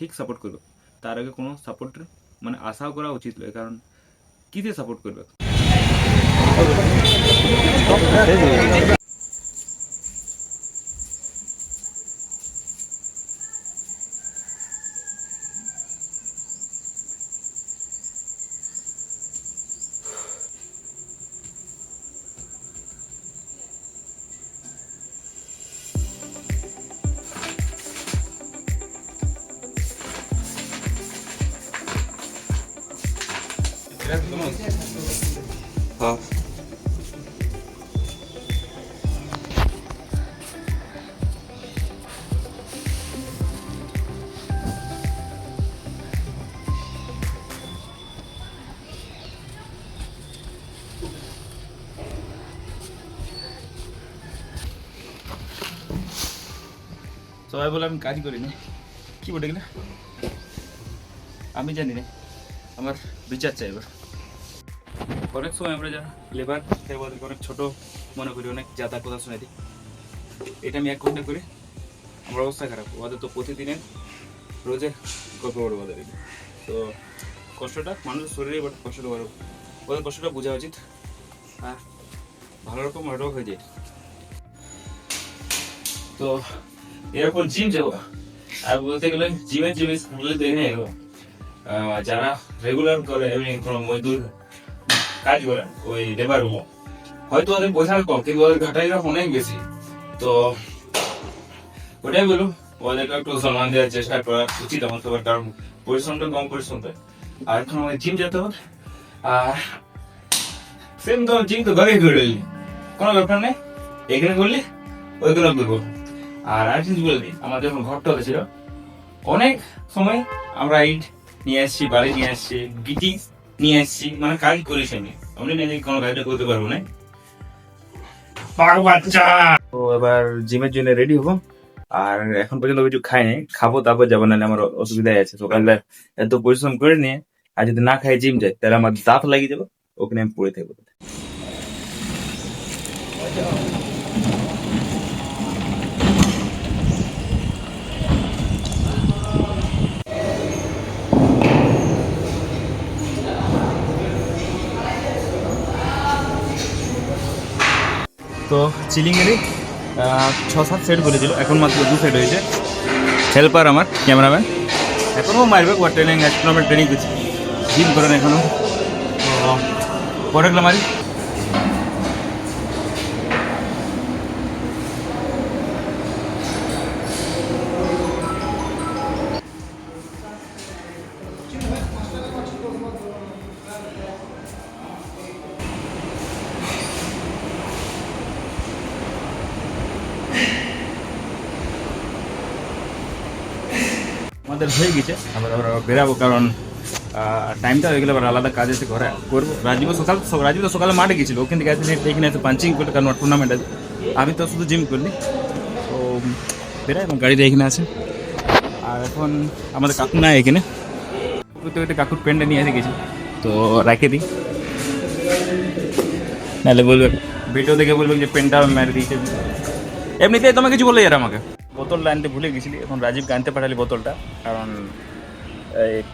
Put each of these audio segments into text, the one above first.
ঠিক সাপোর্ট করবে। তার আগে কোনো সাপোর্ট মানে আশাও করা উচিত নয়, কারণ কী দিয়ে সাপোর্ট করবে? হ্যাঁ সবাই বলে আমি কাজ করি না কি বটে কিনা আমি জানি না। আমার বিচার চাই এবার। অনেক সময় আমরা যারা লেবার ওদেরকে অনেক ছোট, মনে করি অনেক যাতা কথা শুনে দিই। এটা আমি এক ঘণ্টা করি, আমার অবস্থা খারাপ। ওদের তো প্রতিদিনের রোজে গল্প বড় ওদের তো কষ্টটা মানুষের শরীরে বাট, কষ্টটা বড়। ওদের কষ্টটা বোঝা উচিত। আর ভালো রকম ওটাও হয়ে যায়। তো এরকম জিম যাব। আর বলতে গেলে জিমের বলে দেখে যারা রেগুলার করে, এমনি কোনো মজদুর কাজ ওই লেবারগুলো হয়তো ওদের কম, কিন্তু ওদের ঘাটাইরা অনেক বেশি। তো, ওটাই ওদেরকে একটু সম্মান দেওয়ার চেষ্টা করা উচিত আমার সবার, কারণ পরিশ্রমটা কম আর এখন জিম যেতে হবে। আর সেম তো জিম তো ঘরে নিলি কোনো ব্যাপার নেই, এখানে করলি, ওইখানে করব আর আর জিনিস বলে দিই আমার যখন ঘরটা হয়েছিল অনেক সময় আমরা ইট নিয়ে আসছি, বাড়ি নিয়ে আসছি নিয়ে আসছি মানে কাজ করেছি আমি। আমি নিজে কোনো কাজটা করতে পারব না। বাচ্চা! তো এবার জিমের জন্য রেডি হব। আর এখন পর্যন্ত কিছু খাই নাই। খাব তারপর যাব না আমার অসুবিধায় আছে। সকালবেলা এত পরিশ্রম করে নিয়ে আর যদি না খাই জিম যাই তাহলে আমার দাঁত লাগিয়ে যাব ওখানে আমি পড়ে থাকব। তো চিলিংয়েরই ছ, সাত সেট বলেছিল, এখন মাত্র দু সেট হয়েছে। হেল্পার আমার ক্যামেরাম্যান এখনও মারবে কোয়ার ট্রেনিং এক কিলোমিটার ট্রেনিং করছি। জিম করেন এখনও। তো পরেগুলো মারি আমাদের হয়ে গেছে, আমরা আমরা বেরাবো, কারণ টাইমটা হয়ে গেলে আবার আলাদা কাজ আছে, ঘরে করব। রাজীব সকাল, রাজীব তো সকালে মাঠে গেছিল, ওখান থেকে আসলে এখানে এসে পাঞ্চিং করতে কারণ টুর্নামেন্ট আছে। আমি তো শুধু জিম করলি। তো, বেরাই এবং গাড়িটা এখানে আছে আর এখন আমাদের কাকু নাই এখানে। করতে কাকুর পেনটা নিয়ে এসে গেছি। তো, রাখে দিই। নাহলে বলবে ভিডিও দেখে বলবে যে পেনটা মেরে দিয়েছে। এমনিতেই তোমাকে কিছু বলে যারা আমাকে। বোতলটা আনতে ভুলে গেছিলি। এখন রাজীবকে আনতে পাঠালি বোতলটা? কারণ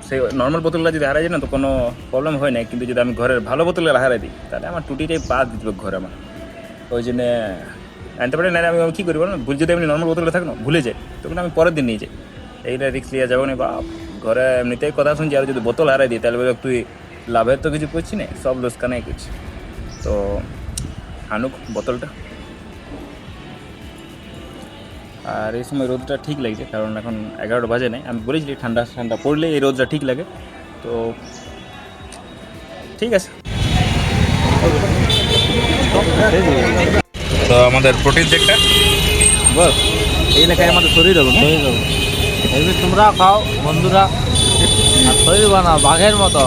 সেই নর্মাল বোতলটা যদি হারাই না, তো কোনো প্রবলেম হয় না কিন্তু যদি আমি ঘরের ভালো বোতলগুলো হারাই দিই, তাহলে আমার টুটিটাই পা দিতে ঘরে আমার। ওই জন্য আনতে পারি না আমি কী করি বলো? ভুল যদি এমনি নর্মাল বোতলটা থাকো না ভুলে যাই তখন আমি পরের দিন নিয়ে যাই। এইটা রিক্স নিয়ে যাব না বা ঘরে এমনিতেই কথা শুনছি, আর যদি বোতল হারাই দিই, তাহলে তুই লাভের তো কিছু করছি না, সব লোসকানাই করছি তো আনুক বোতলটা। আর এই সময় রোদটা ঠিক লাগছে কারণ এখন এগারোটা বাজে নেই। আমি বলেছিলি ঠান্ডা ঠান্ডা পড়লে এই রোদটা ঠিক লাগে। তো ঠিক আছে। তো আমাদের প্রোটিন চেকটা বস এই লেখায় আমাদের শরীর হবে শরীর হবে। এমনি তোমরা খাও বন্ধুরা শরীর বানাও বাঘের মতো।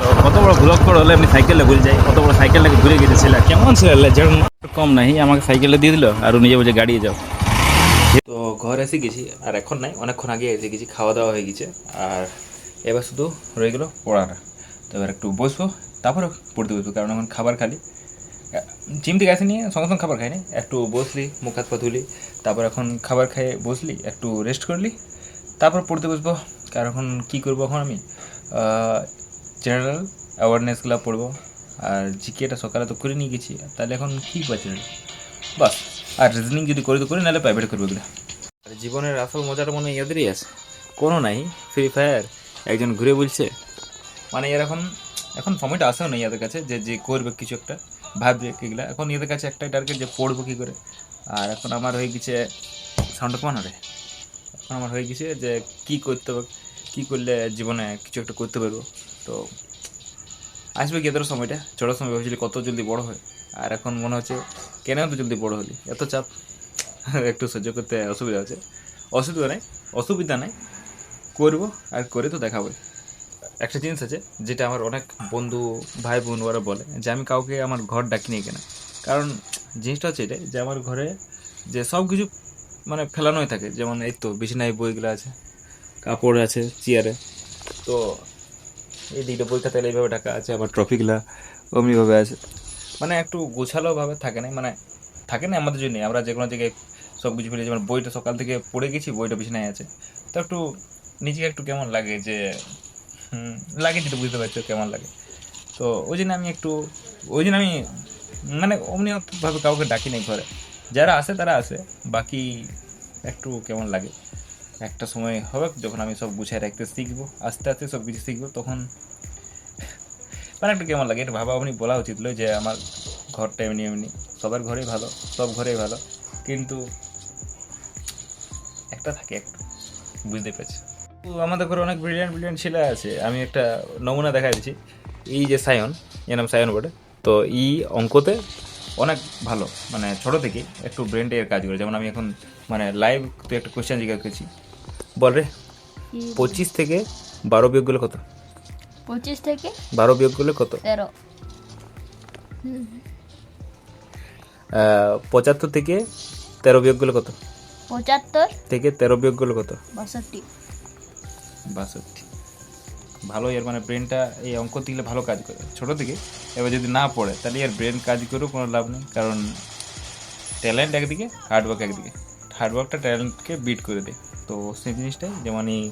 তো কত বড় ব্লক করে হলে এমনি সাইকেলে ভুলে যাই। কত বড় সাইকেলটাকে ঘুরে গেছে ছেলে কেমন ছেলে? যেমন কম নাই আমাকে সাইকেলে দিয়ে দিল আর নিজে বলছে গাড়িয়ে যাও। তো ঘর এসে গেছি, আর এখন নাই, অনেকক্ষণ আগে এসে গেছি খাওয়া দাওয়া হয়ে গেছে, আর এবার শুধু রয়ে গেল পড়াটা তো এবার একটু বসবো তারপরে পড়তে বসবো, কারণ এখন খাবার খালি। জিম থেকে আসে নিয়ে সঙ্গে সঙ্গে খাবার খাইনি, একটু বসলি, মুখ হাত পা ধুলি, তারপর এখন খাবার খেয়ে বসলি, একটু রেস্ট করলি, তারপর পড়তে বসবো, কারণ এখন কী করব এখন আমি? জেনারেল অ্যাওয়ারনেসগুলো পড়ব, আর জিকেটা সকালে তো করে নিয়ে গেছি, তাহলে এখন কী পাচ্ছি বাস। আর রিজনিং যদি করি তো করি নাহলে প্রাইভেট করবে এগুলো আর জীবনের আসল মজাটা মনে হয় এদেরই আছে। কোনো নাই ফ্রি ফায়ার একজন ঘুরে বলছে। মানে এর এখন এখন সময়টা আসেও নেই এদের কাছে যে যে করবে কিছু একটা ভাববে এগুলা। এখন এদের কাছে একটাই টার্গেট যে পড়ব কী করে। আর এখন আমার হয়ে গেছে সাউন্ড কমানো রে এখন আমার হয়ে গেছে যে কী করতে হবে কী করলে জীবনে কিছু একটা করতে পারব। তো আসবে কি এদের সময়টা? ছোটোর সময় ভেবেছিলি কত জলদি বড় হয়। আর এখন মনে হচ্ছে, কেন এত জলদি বড় হলি? এত চাপ? একটু সহ্য করতে অসুবিধা হচ্ছে অসুবিধা নেই অসুবিধা নেই। করব আর করে তো দেখাবো। একটা জিনিস আছে, যেটা আমার অনেক বন্ধু, ভাই বোন ওরা বলে, যে আমি কাউকে আমার ঘর ডাকি নিয়ে কেনা? কারণ জিনিসটা হচ্ছে এটাই, যে আমার ঘরে যে সব কিছু মানে ফেলানোই থাকে। যেমন এই তো বিছানায় বইগুলো আছে, কাপড় আছে, চেয়ারে। তো এই দিকটা বই খাতা এইভাবে ঢাকা আছে, আবার ট্রফিগুলা অমনিভাবে আছে। মানে একটু গোছালোভাবে থাকে না মানে থাকে না আমাদের জন্য। আমরা যে কোনো জায়গায় সব কিছু ফেলে, যেমন বইটা সকাল থেকে পড়ে গেছি, বইটা বিছানায় আছে। তো একটু নিজেকে একটু কেমন লাগে যে লাগে যেটা বুঝতে পারছ কেমন লাগে। তো ওই জন্য আমি একটু, ওই জন্য আমি মানে অমনিভাবে কাউকে ডাকি নাই ঘরে। যারা আসে তারা আসে বাকি একটু কেমন লাগে। একটা সময় হবে যখন আমি সব গুছিয়ে রাখতে শিখব, আস্তে আস্তে সব কিছু শিখব, তখন মানে একটু কেমন লাগে এটা ভাবা আপনি বলা উচিত লো যে আমার ঘরটা এমনি এমনি সবার ঘরেই ভালো সব ঘরেই ভালো। কিন্তু একটা থাকে একটু বুঝতে পেরেছি। তো আমাদের ঘরে অনেক ব্রিলিয়ান্ট ব্রিলিয়ান্ট ছেলে আছে। আমি একটা নমুনা দেখা দিচ্ছি। এই যে সায়ন এর নাম সায়ন বটে। তো ই অঙ্কতে অনেক ভালো মানে ছোটো থেকে একটু ব্রেনটে এর কাজ করে। যেমন আমি এখন মানে লাইভ তুই একটা কোয়েশ্চেন জিজ্ঞাসা করছি। বল রে পঁচিশ থেকে বারো বিয়োগ করলে কত? পঁচিশ থেকে বারো বিয়োগ করলে কত? তেরো। পঁচাত্তর থেকে তেরো বিয়োগ করলে কত? পঁচাত্তর থেকে তেরো বিয়োগ করলে কত? বাষট্টি। বাষট্টি। ভালো এর মানে ব্রেনটা এই অঙ্ক দিলে ভালো কাজ করে। ছোট থেকে এবার যদি না পড়ে তাহলে এর ব্রেন কাজ করেও কোনো লাভ নেই। কারণ ট্যালেন্ট একদিকে হার্ডওয়ার্ক একদিকে। হার্ডওয়ার্কটা ট্যালেন্টকে বিট করে দেয়। তো সেই জিনিসটাই যেমন এই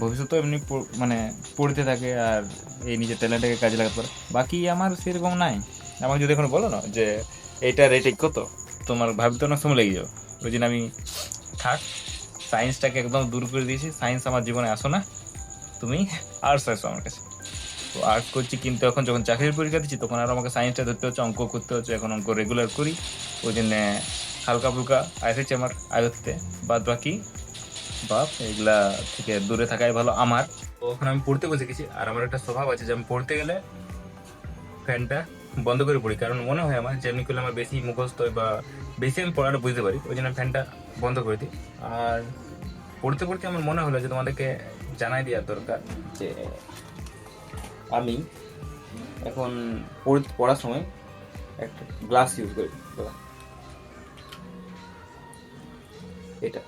ভবিষ্যতে এমনি মানে পড়তে থাকে আর এই নিজের ট্যালেন্টটাকে কাজে লাগাতে পারে। বাকি আমার সেরকম নাই। আমাকে যদি এখন বলো না যে এইটার রেটে কত? তোমার ভাবতে অনেক সময় লেগে যাবে। ওই জন্য আমি, থাক সায়েন্সটাকে একদম দূর করে দিয়েছি। সায়েন্স আমার জীবনে আসো না। তুমি আর্টস আসো আমার কাছে। তো আর্টস করছি কিন্তু এখন যখন চাকরির পরীক্ষা দিচ্ছি, তখন আর আমাকে সায়েন্সটা ধরতে হচ্ছে, অঙ্ক করতে হচ্ছে। এখন অঙ্ক রেগুলার করি। ওই জন্যে হালকা ফুলকা এসেছে আমার আয়ত্তে। বাদ বাকি বাপ, এগুলা থেকে দূরে থাকাই ভালো আমার। তো এখন আমি পড়তে বসে গেছি, আর আমার একটা স্বভাব আছে যে আমি পড়তে গেলে ফ্যানটা বন্ধ করে পড়ি। কারণ মনে হয় আমার যেমনি করলে আমার বেশি মুখস্থ বা বেশি আমি পড়াটা বুঝতে পারি, ওই জন্য ফ্যানটা বন্ধ করে দিই। আর পড়তে পড়তে আমার মনে হলো যে তোমাদেরকে জানাই দেওয়ার দরকার যে আমি এখন পড়- পড়ার সময় একটা গ্লাস ইউজ করি এটা।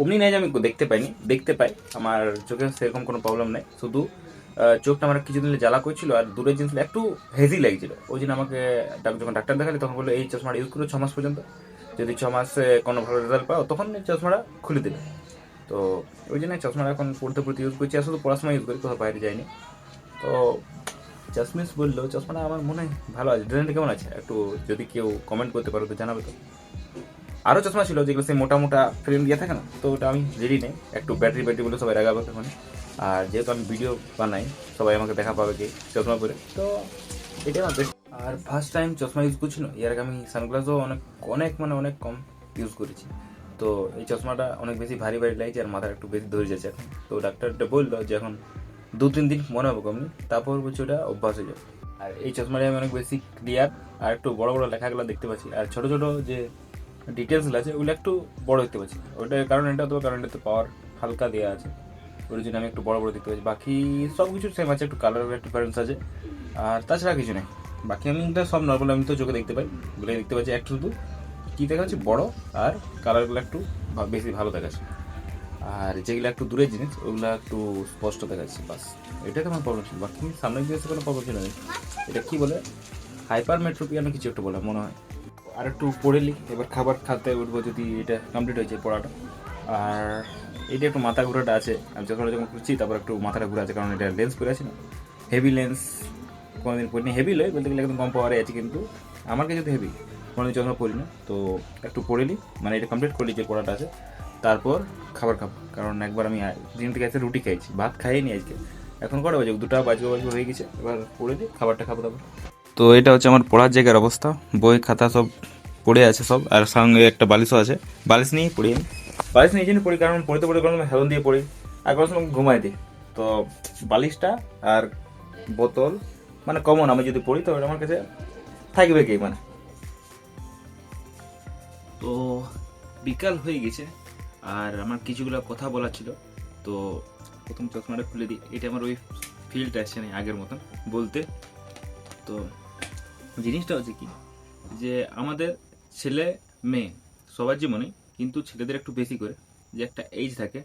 অমনি নেই যে আমি দেখতে পাইনি, দেখতে পাই। আমার চোখে সেরকম কোনো প্রবলেম নেই। শুধু চোখটা আমার কিছুদিন জ্বালা করছিল আর দূরের জিনিস একটু হেজি লাগছিল। ওই জন্য আমাকে যখন ডাক্তার দেখালি তখন বলল, এই চশমাটা ইউজ করো ছ মাস পর্যন্ত। যদি ছ মাসে কোনো ভালো রেজাল্ট পাও, তখন চশমাটা খুলে দেবে। তো ওই জন্য চশমাটা এখন পড়তে পড়তে ইউজ করছি। আর শুধু পড়াশোনা ইউজ করি, কোথাও বাইরে যাইনি। তো চশমিস বলল, চশমাটা আমার মনে হয় ভালো আছে। ডিজাইনটা কেমন আছে? একটু যদি কেউ কমেন্ট করতে পারো তো জানাবে তো। আরও চশমা ছিল, যেগুলো সেই মোটা মোটা ফ্রেম দিয়ে থাকে না, তো ওটা আমি রেডি নেই। একটু ব্যাটারি ব্যাটারি বলে সবাই রাগাবে এখন আর যেহেতু আমি ভিডিও বানাই, সবাই আমাকে দেখা পাবে কি চশমা পরে। তো এটাই আমার। আর ফার্স্ট টাইম চশমা ইউজ করছিল, এর আগে আমি সানগ্লাসও অনেক অনেক মানে অনেক কম ইউজ করেছি। তো এই চশমাটা অনেক বেশি ভারী ভারী লাগছে আর মাথার একটু বেশি ধরে যাচ্ছে এখন। তো ডাক্তারটা বলল যে এখন দু তিন দিন মনে হবে কমনি, তারপর বলছি ওটা অভ্যাস হয়ে যাবে। আর এই চশমাটা আমি অনেক বেশি ক্লিয়ার আর একটু বড় বড় লেখাগুলো দেখতে পাচ্ছি। আর ছোট ছোট যে ডিটেলসগুলো আছে ওগুলো একটু বড় দেখতে পাচ্ছি। ওটার কারণ এটা তো, কারণ এটাতে পাওয়ার হালকা দেওয়া আছে। ওর জন্য আমি একটু বড় বড় দেখতে পাচ্ছি। বাকি সব কিছু সেম আছে, একটু কালারের একটু ডিফারেন্স আছে। আর তাছাড়া কিছু নেই। বাকি আমি এটা সব নর্মাল আমি তো চোখে দেখতে পাই। ওগুলোই দেখতে পাচ্ছি একটু শুধু। কী দেখা যাচ্ছে বড়। আর কালারগুলো একটু বেশি ভালো দেখাচ্ছে। আর যেগুলো একটু দূরের জিনিস, ওগুলো একটু স্পষ্ট দেখাচ্ছে, বাস। এটাই তো আমার প্রবলেম ছিল? বাকি সামনের দিয়ে কোনো প্রবলেম ছিল না এটা কী বলে? হাইপার মেট্রোপিয়ানো কিছু একটু বলে, মনে হয়। আর একটু পড়ে লি এবার খাবার খাতে উঠবো যদি এটা কমপ্লিট হয়েছে পড়াটা। আর এটা একটু মাথা ঘোরাটা আছে, আমি যখন যখন করছি, তারপর একটু মাথাটা ঘুরে আছে, কারণ এটা লেন্স পরে আছে না। হেভি লেন্স কোনোদিন পরিনি হেভি লয় বলতে গেলে একদম কম পাওয়ারে আছে কিন্তু আমার কাছে তো হেভি কোনোদিন চশমা পড়ি না তো একটু পড়েলি মানে এটা কমপ্লিট করলি যে পড়াটা আছে। তারপর খাবার খাব। কারণ একবার আমি দিন থেকে এসে রুটি খাইছি, ভাত খাইনি আজকে। এখন কটা বাজে? দুটা বাজবে বাজবে হয়ে গেছে। এবার পড়ে দিই খাবারটা খাব তারপর। তো এটা হচ্ছে আমার পড়ার জায়গার অবস্থা। বই, খাতা সব পড়ে আছে সব, আর সঙ্গে একটা বালিশও আছে। বালিশ নিয়েই পড়ি আমি। বালিশ নিয়ে পড়ি, কারণ পড়তে পড়ে কোনো হেলন দিয়ে পড়ি। আর কোনো সময় ঘুমাই দিই তো বালিশটা আর বোতল মানে কমন আমি যদি পড়ি, তো ওটা আমার কাছে থাকবে কি মানে? তো বিকাল হয়ে গেছে, আর আমার কিছুগুলো কথা বলার ছিল। তো প্রথম চশমাটা খুলে দিই। এটা আমার ওই ফিল্ড আসছে না আগের মতন, বলতে। তো জিনিসটা হচ্ছে কি? যে আমাদের ছেলে, মেয়ে সবার জীবনে কিন্তু ছেলেদের একটু বেশি করে যে একটা এজ থাকে,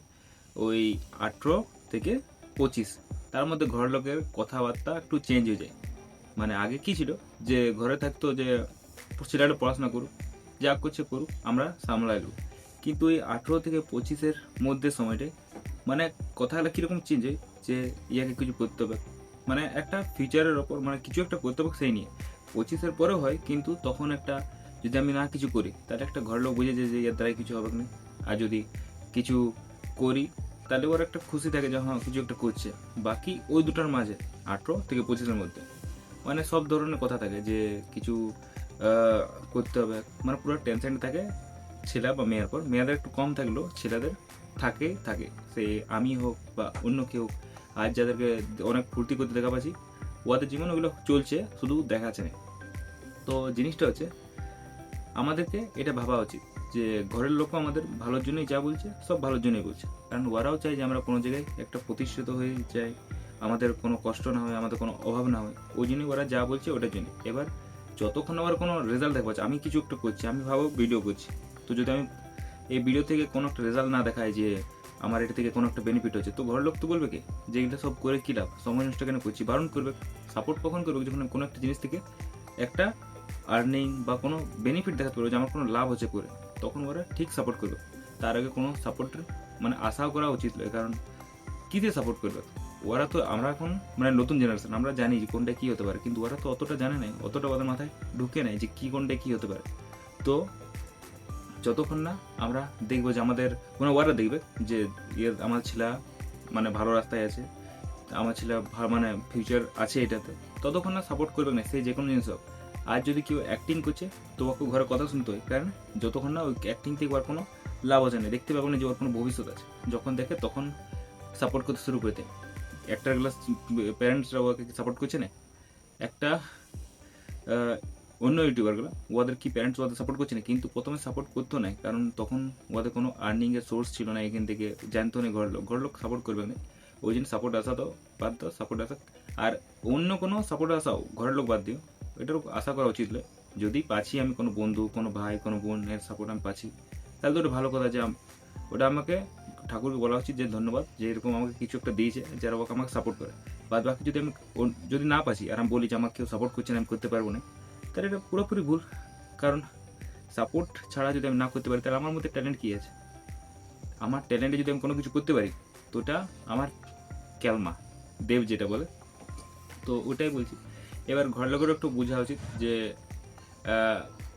ওই আঠেরো থেকে পঁচিশ। তার মধ্যে ঘর লোকের কথাবার্তা একটু চেঞ্জ হয়ে যায়। মানে আগে কি ছিল? যে ঘরে থাকতো যে ছেলেটা পড়াশোনা করুক, যা করছে করুক, আমরা সামলাইলু কিন্তু এই আঠেরো থেকে পঁচিশের মধ্যে সময়টায় মানে কথাগুলো কীরকম চেঞ্জ হয়? যে ইয়াকে কিছু করতে হবে। মানে একটা ফিউচারের ওপর মানে কিছু একটা করতে হবে সেই নিয়ে। পঁচিশের পরেও হয়, কিন্তু তখন একটা যদি আমি না কিছু করি, তাহলে একটা ঘর লোক বুঝে যে এর দ্বারাই কিছু হবে না। আর যদি কিছু করি, তাহলে ওর একটা খুশি থাকে যে হ্যাঁ কিছু একটা করছে। বাকি ওই দুটার মাঝে, আঠেরো থেকে পঁচিশের মধ্যে। মানে সব ধরনের কথা থাকে যে কিছু করতে হবে। মানে পুরো টেনশন থাকে ছেলে বা মেয়ের পর মেয়েদের একটু কম থাকলেও ছেলেদের থাকে থাকে। সে আমি হোক বা অন্য কেউ আজ যাদেরকে অনেক ফুর্তি করতে দেখা পাচ্ছি ওদের জীবন, ওগুলো চলছে, শুধু দেখাচ্ছে না। তো জিনিসটা হচ্ছে, আমাদেরকে এটা ভাবা উচিত যে ঘরের লোকও আমাদের ভালোর জন্যই যা বলছে, সব ভালোর জন্যই বলছে। কারণ ওরাও চায় যে আমরা কোনো জায়গায় একটা প্রতিষ্ঠিত হয়ে যাই, আমাদের কোনো কষ্ট না হয়, আমাদের কোনো অভাব না হয়। ওই জন্যই ওরা যা বলছে ওটার জন্য এবার যতক্ষণ আমার কোনো রেজাল্ট দেখা পাচ্ছে, আমি কিছু একটা করছি, আমি ভাবো ভিডিও করছি। তো যদি আমি এই ভিডিও থেকে কোনো একটা রেজাল্ট না দেখায় যে আমার এটা থেকে কোনো একটা বেনিফিট হচ্ছে তো ঘরের লোক তো বলবে কি? যে এগুলো সব করে কী লাভ? সময় নষ্ট কেন করছি? বারণ করবে। সাপোর্ট কখন করবে? যখন কোনো একটা জিনিস থেকে একটা আর্নিং বা কোনো বেনিফিট দেখাতে পারবে যে আমার কোনো লাভ হচ্ছে করে, তখন ওরা ঠিক সাপোর্ট করবে। তার আগে কোনো সাপোর্টের মানে আশাও করা উচিত নয়। কারণ কী দিয়ে সাপোর্ট করবে? ওরা তো আমরা এখন মানে নতুন জেনারেশন আমরা জানি যে কোনটা কী হতে পারে। কিন্তু ওরা তো অতটা জানে নাই, অতটা ওদের মাথায় ঢুকে নেয় যে কী কোনটা কী হতে পারে। তো যতক্ষণ না আমরা দেখব যে আমাদের কোনো ওরা দেখবে যে ইয়ে আমার ছেলে মানে ভালো রাস্তায় আছে, আমার ছেলে মানে ফিউচার আছে এটাতে, ততক্ষণ না সাপোর্ট করবে না সেই যে কোনো জিনিস হোক। আর যদি কেউ অ্যাক্টিং করছে তো ওকে ঘরে কথা শুনতে হয়, কারণ যতক্ষণ না ওই অ্যাক্টিং থেকে ওর কোনো লাভ আছে না, দেখতে পাবো না যে ওর কোনো ভবিষ্যৎ আছে। যখন দেখে তখন সাপোর্ট করতে শুরু করে দেয়। একটা গ্লাস প্যারেন্টসরা ওকে সাপোর্ট করছে না, একটা অন্য ইউটিউবারগুলো ওদের কি প্যারেন্টস ওদের সাপোর্ট করছে না? কিন্তু প্রথমে সাপোর্ট করতো না কারণ তখন ওদের কোনো আর্নিং এর সোর্স ছিল না এখান থেকে, জানতো না ঘর লোক ঘর লোক সাপোর্ট করবে না। ওই জন্য সাপোর্ট আসা তো বাদ দাও সাপোর্ট আসা। আর অন্য কোনো সাপোর্ট আসাও ঘরের লোক বাদ দিও এটারও আশা করা উচিত নয়। যদি পাচ্ছি আমি কোনো বন্ধু, কোনো ভাই, কোনো বোনের সাপোর্ট আমি পাচ্ছি, তাহলে তো ওটা ভালো কথা যে ওটা আমাকে ঠাকুরকে বলা উচিত যে ধন্যবাদ, যে এরকম আমাকে কিছু একটা দিয়েছে, যারা আমাকে সাপোর্ট করে। বাদ বাকি যদি আমি যদি না পাচ্ছি, আর আমি বলি যে আমাকে কেউ সাপোর্ট করছে না, আমি করতে পারব না তাহলে এটা পুরোপুরি ভুল, কারণ সাপোর্ট ছাড়া যদি আমি না করতে পারি, তাহলে আমার মধ্যে ট্যালেন্ট কী আছে? আমার ট্যালেন্টে যদি আমি কোনো কিছু করতে পারি, তো ওটা আমার ক্যালমা, দেব যেটা বলে। তো ওটাই বলছি। এবার ঘর লোকেরও একটু বোঝা উচিত যে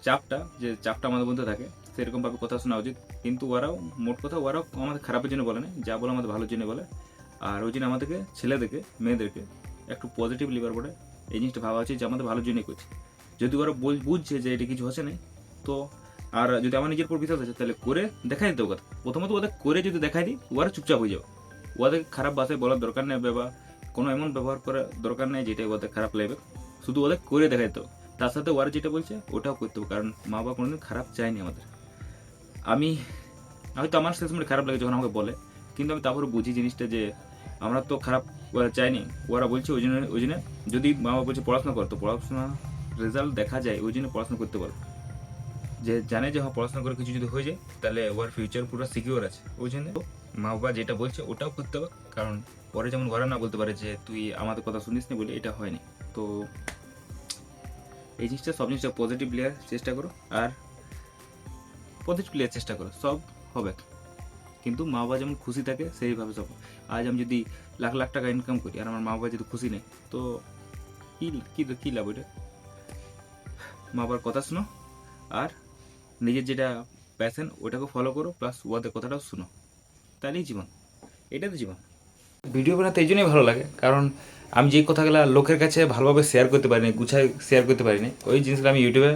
চাপটা যে চাপটা আমাদের মধ্যে থাকে, সেরকমভাবে কথা শোনা উচিত। কিন্তু ওরাও, মোট কথা ওরাও আমাদের খারাপের জন্য বলে না, যা বলে আমাদের ভালোর জন্য বলে। আর ওই জন্য আমাদেরকে, ছেলেদেরকে, মেয়েদেরকে একটু পজিটিভ লিভার বলে এই জিনিসটা ভাবা উচিত যে, আমাদের ভালোর জন্যই করছে। যদি ওরা বুঝ- বুঝছে যে এটা কিছু হচ্ছে না তো আর যদি আমার নিজের উপর বিশ্বাস আছে, তাহলে করে দেখাই দিতে কথা। প্রথমত ওদের করে যদি দেখাই দিই, ওরা চুপচাপ হয়ে যাবে। ওদের খারাপ ভাষায় বলার দরকার নেই বা কোনো এমন ব্যবহার করার দরকার নেই যেটা ওদের খারাপ লাগবে। শুধু ওদের করে দেখাই দিতে তার সাথে ওরা যেটা বলছে, ওটাও করতে হবে, কারণ মা বাবা কোনোদিন খারাপ চায়নি আমাদের। আমি, হয়তো আমার শেষ সময় খারাপ লাগে যখন আমাকে বলে, কিন্তু আমি তারপরে বুঝি জিনিসটা যে আমরা তো খারাপ চাইনি ওরা বলছে ওই জন্য ওই জন্য যদি মা বাবা বলছে পড়াশোনা কর, তো পড়াশোনা রেজাল্ট দেখা যায়, ওই জন্য পড়াশোনা করতে পারো। যে জানে যে হ্যাঁ পড়াশোনা করে কিছু যদি হয়ে যায়, তাহলে ওর ফিউচার পুরো সিকিউর আছে। ওই জন্য মা বাবা যেটা বলছে, ওটাও করতে হবে। কারণ পরে যেমন ঘরে না বলতে পারে যে, তুই আমাদের কথা শুনিস নি বলে এটা হয়নি। তো এই জিনিসটা সব জিনিসটা পজিটিভ লেয়ার চেষ্টা করো। আর পজিটিভ লেয়ার চেষ্টা করো, সব হবে। কিন্তু মা বাবা যেমন খুশি থাকে, সেইভাবে সব। আজ আমি যদি লাখ লাখ টাকা ইনকাম করি, আর আমার মা বাবা যদি খুশি নেই, তো কী কী কী লাভ ওইটা? মা বাবার কথা শোনো। আর নিজের যেটা প্যাশন ওটাকে ফলো করো প্লাস ওদের কথাটাও শুনো। তাহলেই জীবন। এটাই তো জীবন। ভিডিও বানাতে এই জন্যই ভালো লাগে, কারণ আমি যে কথাগুলো লোকের কাছে ভালোভাবে শেয়ার করতে পারিনি, গুছায় শেয়ার করতে পারিনি, ওই জিনিসগুলো আমি ইউটিউবে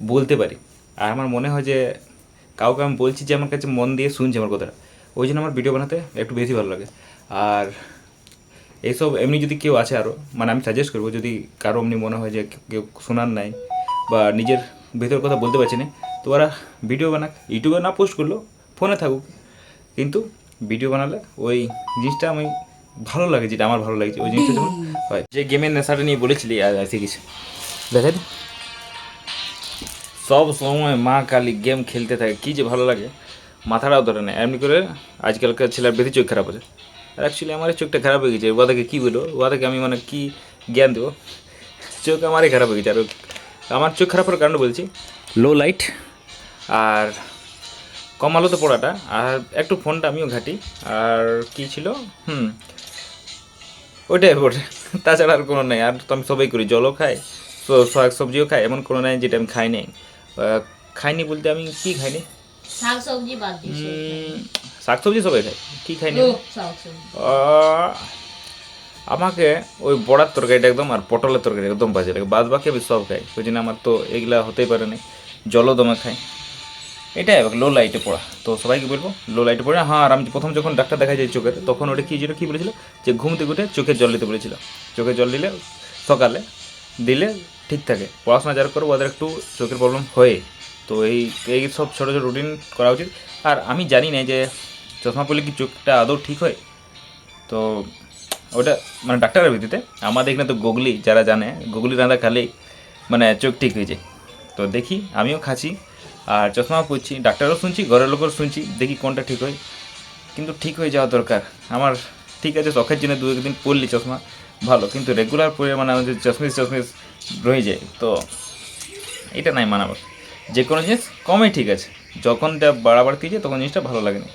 বলতে পারি। আর আমার মনে হয় যে, কাউকে আমি বলছি যে আমার কাছে মন দিয়ে শুনছে আমার কথাটা, ওই জন্য আমার ভিডিও বানাতে একটু বেশি ভালো লাগে। আর এইসব এমনি যদি কেউ আছে আরও মানে আমি সাজেস্ট করব, যদি কারও এমনি মনে হয় যে কেউ শোনার নাই বা নিজের ভেতর কথা বলতে পারছে না। তো ওরা ভিডিও বানাক ইউটিউবে না পোস্ট করল ফোনে থাকুক। কিন্তু ভিডিও বানালে ওই জিনিসটা আমি ভালো লাগে যেটা আমার ভালো লাগছে ওই জিনিসটা যেমন হয়। যে গেমের নেশাটা নিয়ে বলেছিলি আর আছে কিছু। দেখেন। সব সময় মা কালী গেম খেলতে থাকে কী যে ভালো লাগে। মাথাটাও ধরে নেয় এমনি করে আজকালকার ছেলের বেশি চোখ খারাপ আছে আর অ্যাকচুয়ালি আমার এই চোখটা খারাপ হয়ে গেছে। ওদেরকে কী বলব? ওদেরকে আমি মানে কী জ্ঞান দেবো? চোখ আমারই খারাপ হয়ে গেছে। আর আমার চোখ খারাপ হওয়ার কারণ বলছি। লো লাইট আর কম আলোতে পড়াটা আর একটু ফোনটা আমিও ঘাটি। আর কি ছিল? হুম। ওইটাই ওটা তাছাড়া আর কোনো নেই। আর তো আমি সবাই করি। জলও খাই শাক সবজিও খাই। এমন কোনো নেই যেটা আমি খাই নাই। খাইনি বলতে আমি কি খাইনি? শাক সবজি বাদ শাক সবজি সবাই খাই কি খাইনি? আমাকে ওই বড়ার তরকারিটা একদম আর পটলের তরকারি একদম বাজে লাগে। বাদ বাকি আমি সব খাই। ওই জন্য আমার তো এগুলা হতেই পারে না জলও দমে খাই। এটাই লো লাইটে পড়া। তো সবাইকে বলব লো লাইটে পড়া। হ্যাঁ আর আমি প্রথম যখন ডাক্তার দেখা যায় চোখের, তখন ওটা কী ছিল, কী বলেছিল? যে ঘুম থেকে উঠে চোখে জল দিতে বলেছিল। চোখে জল দিলে সকালে দিলে ঠিক থাকে। পড়াশোনা যারা করব, ওদের একটু চোখের প্রবলেম হয়ে। তো এই এই সব ছোটো ছোটো রুটিন করা উচিত। আর আমি জানি না যে চশমা পরলে কি চোখটা আদৌ ঠিক হয়? তো ওটা মানে ডাক্তারের ভিত্তিতে। আমাদের এখানে তো গুগলি, যারা জানে, গুগলি রাঁধা খালেই মানে চোখ ঠিক হয়ে যায় তো দেখি, আমিও খাচ্ছি, আর চশমা পরছি, ডাক্তারও শুনছি, ঘরের লোকেরও শুনছি, দেখি কোনটা ঠিক হয়। কিন্তু ঠিক হয়ে যাওয়া দরকার। আমার ঠিক আছে চোখের জন্য দু একদিন পরলি চশমা, ভালো। কিন্তু রেগুলার পরে মানে আমাদের চশমিস চশমিস রয়ে যায়। তো এটা নাই মানাবার যে কোনো জিনিস কমই ঠিক আছে। যখন যা বাড়াবাড়তি যায় তখন জিনিসটা ভালো লাগে না